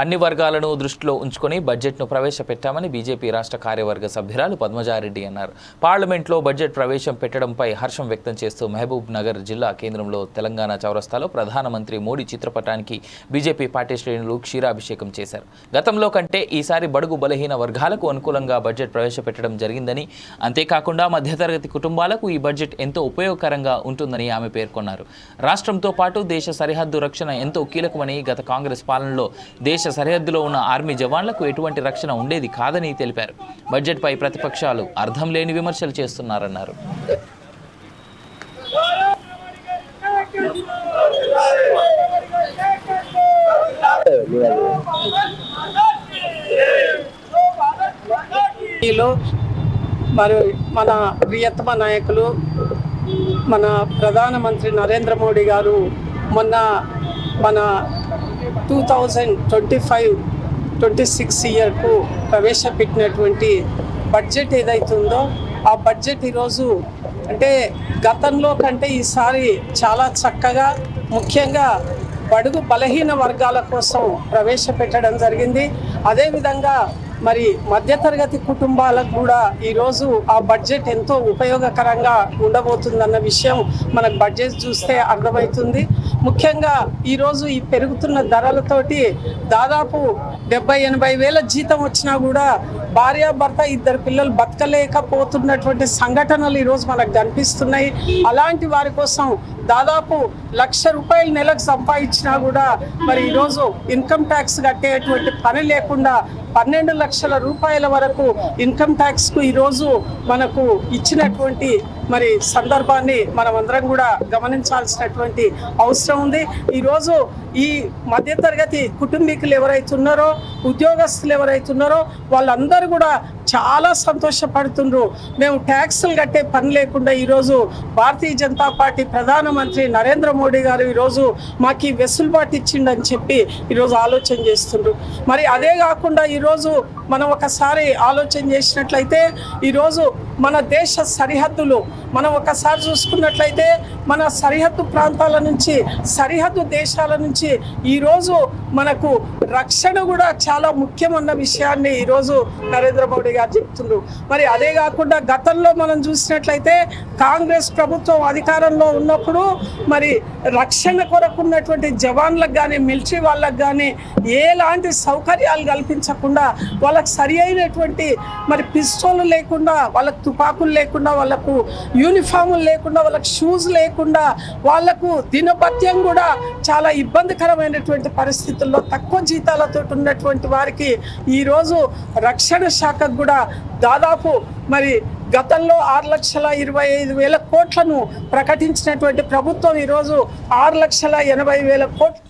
అన్ని వర్గాలను దృష్టిలో ఉంచుకొని బడ్జెట్ను ప్రవేశపెట్టామని బీజేపీ రాష్ట్ర కార్యవర్గ సభ్యురాలు పద్మజారెడ్డి అన్నారు. పార్లమెంట్లో బడ్జెట్ ప్రవేశం పెట్టడంపై హర్షం వ్యక్తం చేస్తూ మహబూబ్ నగర్ జిల్లా కేంద్రంలో తెలంగాణ చౌరస్తాలో ప్రధానమంత్రి మోడీ చిత్రపటానికి బీజేపీ పార్టీ శ్రేణులు క్షీరాభిషేకం చేశారు. గతంలో కంటే ఈసారి బడుగు బలహీన వర్గాలకు అనుకూలంగా బడ్జెట్ ప్రవేశపెట్టడం జరిగిందని అంతేకాకుండా మధ్యతరగతి కుటుంబాలకు ఈ బడ్జెట్ ఎంతో ఉపయోగకరంగా ఉంటుందని ఆమె పేర్కొన్నారు. రాష్ట్రంతో పాటు దేశ సరిహద్దు రక్షణ ఎంతో కీలకమని గత కాంగ్రెస్ పాలనలో దేశ సరిహద్దులో ఉన్న ఆర్మీ జవాన్లకు ఎటువంటి రక్షణ ఉండేది కాదని తెలిపారు. బడ్జెట్పై ప్రతిపక్షాలు అర్థం లేని విమర్శలు చేస్తున్నారన్నారు. మరి మన ప్రియతమ నాయకులు మన ప్రధానమంత్రి నరేంద్ర మోడీ గారు మొన్న మన two thousand twenty five twenty six ఇయర్కు ప్రవేశపెట్టినటువంటి బడ్జెట్ ఏదైతుందో ఆ బడ్జెట్ ఈరోజు అంటే గతంలో కంటే ఈసారి చాలా చక్కగా ముఖ్యంగా బడుగు బలహీన వర్గాల కోసం ప్రవేశపెట్టడం జరిగింది. అదేవిధంగా మరి మధ్యతరగతి కుటుంబాలకు కూడా ఈరోజు ఆ బడ్జెట్ ఎంతో ఉపయోగకరంగా ఉండబోతుందన్న విషయం మనకు బడ్జెట్ చూస్తే అర్థమవుతుంది. ముఖ్యంగా ఈరోజు ఈ పెరుగుతున్న ధరలతోటి దాదాపు డెబ్బై ఎనభై వేల జీతం వచ్చినా కూడా భార్యాభర్త ఇద్దరు పిల్లలు బతకలేకపోతున్నటువంటి సంఘటనలు ఈరోజు మనకు కనిపిస్తున్నాయి. అలాంటి వారి కోసం దాదాపు లక్ష రూపాయలు నెలకు సంపాదించినా కూడా మరి ఈరోజు ఇన్కమ్ ట్యాక్స్ కట్టేటువంటి పని లేకుండా పన్నెండు లక్షల లక్షల రూపాయల వరకు ఇన్కమ్ ట్యాక్స్కు ఈరోజు మనకు ఇచ్చినటువంటి మరి సందర్భాన్ని మనం అందరం కూడా గమనించాల్సినటువంటి అవసరం ఉంది. ఈరోజు ఈ మధ్యతరగతి కుటుంబీకులు ఎవరైతే ఉన్నారో ఉద్యోగస్తులు ఎవరైతే ఉన్నారో వాళ్ళందరూ కూడా చాలా సంతోషపడుతుండ్రు. మేము ట్యాక్సులు కట్టే పని లేకుండా ఈరోజు భారతీయ జనతా పార్టీ ప్రధానమంత్రి నరేంద్ర మోడీ గారు ఈరోజు మాకు ఈ వెసులుబాటు ఇచ్చిండని చెప్పి ఈరోజు ఆలోచన చేస్తుండ్రు. మరి అదే కాకుండా ఈరోజు మనం ఒకసారి ఆలోచన చేసినట్లయితే ఈరోజు మన దేశ సరిహద్దులు మనం ఒకసారి చూసుకున్నట్లయితే మన సరిహద్దు ప్రాంతాల నుంచి సరిహద్దు దేశాల నుంచి ఈరోజు మనకు రక్షణ కూడా చాలా ముఖ్యమన్న విషయాన్ని ఈరోజు నరేంద్ర మోడీ గారు చెప్తున్నారు మరి అదే కాకుండా గతంలో మనం చూసినట్లయితే కాంగ్రెస్ ప్రభుత్వం అధికారంలో ఉన్నప్పుడు మరి రక్షణ కొరకు ఉన్నటువంటి జవాన్లకు కానీ మిలిటరీ వాళ్ళకు కానీ ఎలాంటి సౌకర్యాలు కల్పించకుండా వాళ్ళ వాళ్ళకి సరి అయినటువంటి మరి పిస్తోలు లేకుండా వాళ్ళకు తుపాకులు లేకుండా వాళ్ళకు యూనిఫాములు లేకుండా వాళ్ళకు షూస్ లేకుండా వాళ్ళకు దినపత్యం కూడా చాలా ఇబ్బందికరమైనటువంటి పరిస్థితుల్లో తక్కువ జీతాలతో ఉన్నటువంటి వారికి ఈరోజు రక్షణ శాఖకు కూడా దాదాపు మరి గతంలో ఆరు లక్షల ఇరవై ఐదు వేల కోట్లను ప్రకటించినటువంటి ప్రభుత్వం ఈరోజు ఆరు లక్షల ఎనభై వేల కోట్లు